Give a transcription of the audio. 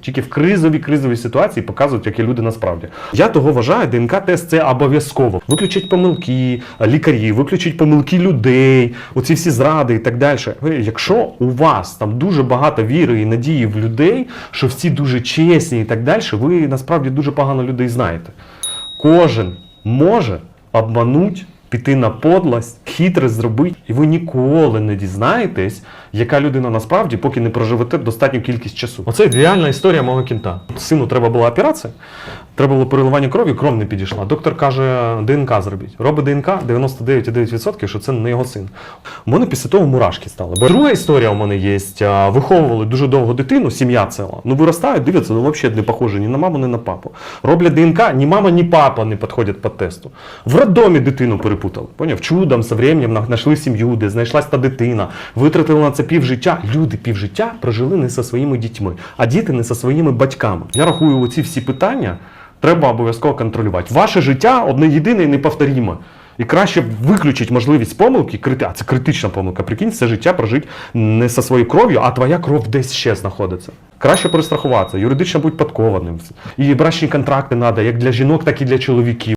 Тільки в кризовій кризовій ситуації показують, які люди насправді. Я того вважаю, ДНК-тест це обов'язково. Виключить помилки лікарів, виключить помилки людей, оці всі зради і так далі. Якщо у вас там дуже багато віри і надії в людей, що всі дуже чесні і так далі, ви насправді дуже погано людей знаєте. Кожен може обмануть, піти на подлость, хитрость зробити, і ви ніколи не дізнаєтесь, яка людина насправді, поки не проживете достатню кількість часу. Оце реальна історія мого кінта. Сину треба була операція, треба було переливання крові, кров не підійшла. Доктор каже, ДНК зробіть. Робить ДНК 99,9%, що це не його син. У мене після того мурашки стали. Бо друга історія у мене є. Виховували дуже довго дитину, сім'я ціла. Ну виростають, дивляться, ну взагалі не похоже ні на маму, ні на папу. Роблять ДНК, ні мама, ні папа не підходять по тесту. В роддомі дитину перепутали. Поняв? Чудом, временем знайшли сім'ю, де знайшлась та дитина, витратили на це півжиття. Люди півжиття прожили не зі своїми дітьми, а діти не зі своїми батьками. Я рахую, оці всі питання треба обов'язково контролювати. Ваше життя одне єдине і неповторіме. І краще виключити можливість помилки, а це критична помилка. Прикинь, все життя прожити не зі своєю кров'ю, а твоя кров десь ще знаходиться. Краще перестрахуватися, юридично будь подкованим. І брачні контракти треба як для жінок, так і для чоловіків.